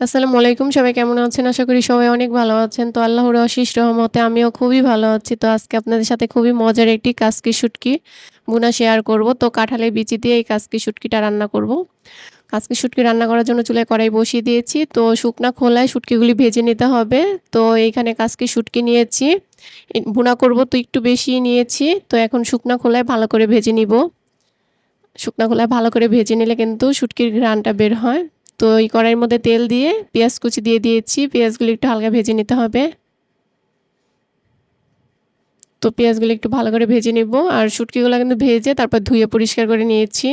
আসসালামু আলাইকুম, সবাই কেমন আছেন? আশা করি সবাই অনেক ভালো আছেন। তো আল্লাহর অশেষ রহমতে আমিও খুবই ভালো আছি। তো আজকে আপনাদের সাথে খুবই মজার একটি কাসকি শুটকি বুনা শেয়ার করব। তো কাঁঠালের বিচি দিয়ে এই কাসকি শুটকিটা রান্না করব। কাসকি শুটকি রান্না করার জন্য চুলায় কড়াই বসিয়ে দিয়েছি। তো শুকনা খোলায় শুটকিগুলি ভেজে নিতে হবে। তো এইখানে কাসকি শুটকি নিয়েছি। ভুনা করব তো একটু বেশি নিয়েছি। তো এখন শুকনা খোলায় ভালো করে ভেজে নিব। শুকনা খোলায় ভালো করে ভেজে নিলে কিন্তু শুটকির ঘ্রাণটা বের হয়। তো এই কড়াইয়ের মধ্যে তেল দিয়ে পেঁয়াজ কুচি দিয়ে দিয়েছি। পেঁয়াজগুলো একটু হালকা ভেজে নিতে হবে। তো পেঁয়াজগুলো একটু ভালো করে ভেজে নেব। আর শুটকিগুলো কিন্তু ভেজে তারপর ধুয়ে পরিষ্কার করে নিয়েছি।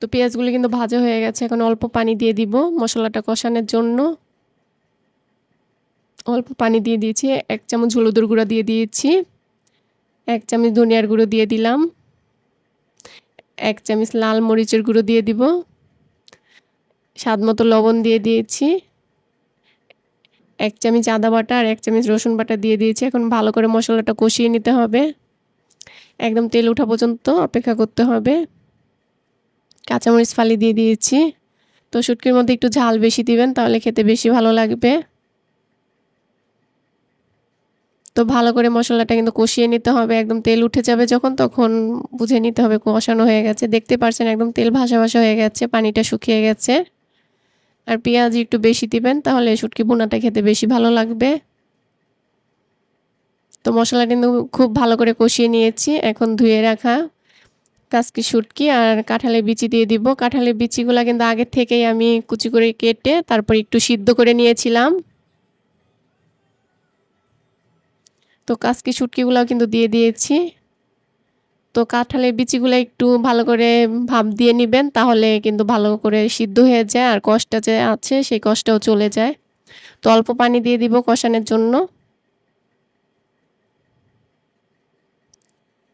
তো পেঁয়াজগুলো কিন্তু ভাজা হয়ে গেছে। এখন অল্প পানি দিয়ে দিব মশলাটা কষানোর জন্য। অল্প পানি দিয়ে দিয়েছি। এক চামচ হলুদের গুঁড়া দিয়ে দিয়েছি। এক চামচ ধনিয়ার গুঁড়ো দিয়ে দিলাম। এক চামচ লাল মরিচের গুঁড়ো দিয়ে দিব। স্বাদ মতো লবণ দিয়ে দিয়েছি। এক চামচ আদা বাটা আর এক চামচ রসুন বাটা দিয়ে দিয়েছি। এখন ভালো করে মশলাটা কষিয়ে নিতে হবে। একদম তেল ওঠা পর্যন্ত অপেক্ষা করতে হবে। কাঁচামরিচ ফালি দিয়ে দিয়েছি। তো শুটকির মধ্যে একটু ঝাল বেশি দিবেন, তাহলে খেতে বেশি ভালো লাগবে। তো ভালো করে মশলাটা কিন্তু কষিয়ে নিতে হবে, একদম তেল উঠে যাবে যখন তখন বুঝে নিতে হবে কষানো হয়ে গেছে। দেখতে পারছেন একদম তেল ভাসা ভাসা হয়ে গেছে, পানিটা শুকিয়ে গেছে। আর পেঁয়াজ একটু বেশি দিবেন, তাহলে শুটকি বোনাটা খেতে বেশি ভালো লাগবে। তো মশলা কিন্তু খুব ভালো করে কষিয়ে নিয়েছি, এখন ধুয়ে রাখা কাসকি শুটকি আর কাঁঠালের বিচি দিয়ে দিব। কাঁঠালের বিচিগুলো কিন্তু আগে থেকেই আমি কুচি করে কেটে তারপর একটু সিদ্ধ করে নিয়েছিলাম। তো কাসকি শুটকিগুলোও কিন্তু দিয়ে দিয়েছি। তো কাঁঠালের বিচিগুলো একটু ভালো করে ভাপ দিয়ে নেবেন, তাহলে কিন্তু ভালো করে সিদ্ধ হয়ে যায় আর কষটা যে আছে সেই কষ্টটাও চলে যায়। তো অল্প পানি দিয়ে দিব কষানোর জন্য।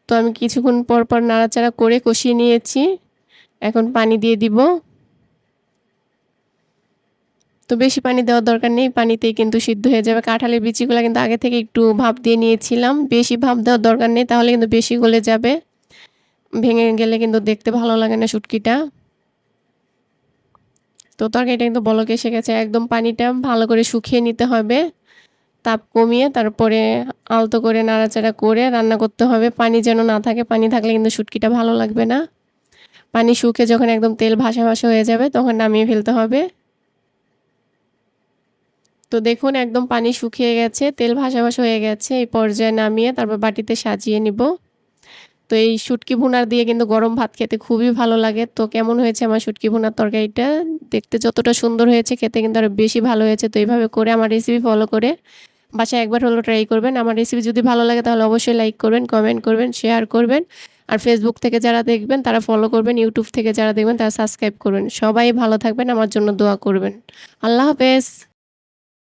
তো আমি কিছুক্ষণ পর পর নাড়াচাড়া করে কষিয়ে নিয়েছি। এখন পানি দিয়ে দিব। তো বেশি পানি দেওয়ার দরকার নেই। পানিতেই কিন্তু সিদ্ধ হয়ে যাবে। কাঁঠালের বিচিগুলো কিন্তু আগে থেকে একটু ভাপ দিয়ে নিয়েছিলাম। বেশি ভাপ দেওয়ার দরকার নেই, তাহলে কিন্তু বেশি গলে যাবে। ভেঙে গেলে কিন্তু দেখতে ভালো লাগে না শুটকিটা। তো তরকারিটা কিন্তু বলক এসে গেছে। একদম পানিটা ভালো করে শুকিয়ে নিতে হবে। তাপ কমিয়ে তারপরে আলতো করে নাড়াচাড়া করে রান্না করতে হবে। পানি যেন না থাকে, পানি থাকলে কিন্তু শুটকিটা ভালো লাগবে না। পানি শুকে যখন একদম তেল ভাসা ভাসা হয়ে যাবে, তখন নামিয়ে ফেলতে হবে। তো দেখুন, একদম পানি শুকিয়ে গেছে, তেল ভাসা ভাসা হয়ে গেছে, এই পর্যায়ে নামিয়ে তারপর বাটিতে সাজিয়ে নিব। তো এই শুটকি ভুনার দিয়ে কিন্তু গরম ভাত খেতে খুবই ভালো লাগে। তো কেমন হয়েছে আমার শুটকি ভুনার তরকারিটা? দেখতে যতটা সুন্দর হয়েছে, খেতে কিন্তু আরও বেশি ভালো হয়েছে। তো এইভাবে করে আমার রেসিপি ফলো করে বাসায় একবার হলো ট্রাই করবেন। আমার রেসিপি যদি ভালো লাগে তাহলে অবশ্যই লাইক করবেন কমেন্ট করবেন শেয়ার করবেন। আর ফেসবুক থেকে যারা দেখবেন, তারা ফলো করবেন ইউটিউব থেকে যারা দেখবেন, তারা সাবস্ক্রাইব করবেন। সবাই ভালো থাকবেন, আমার জন্য দোয়া করবেন। আল্লাহ হাফেজ!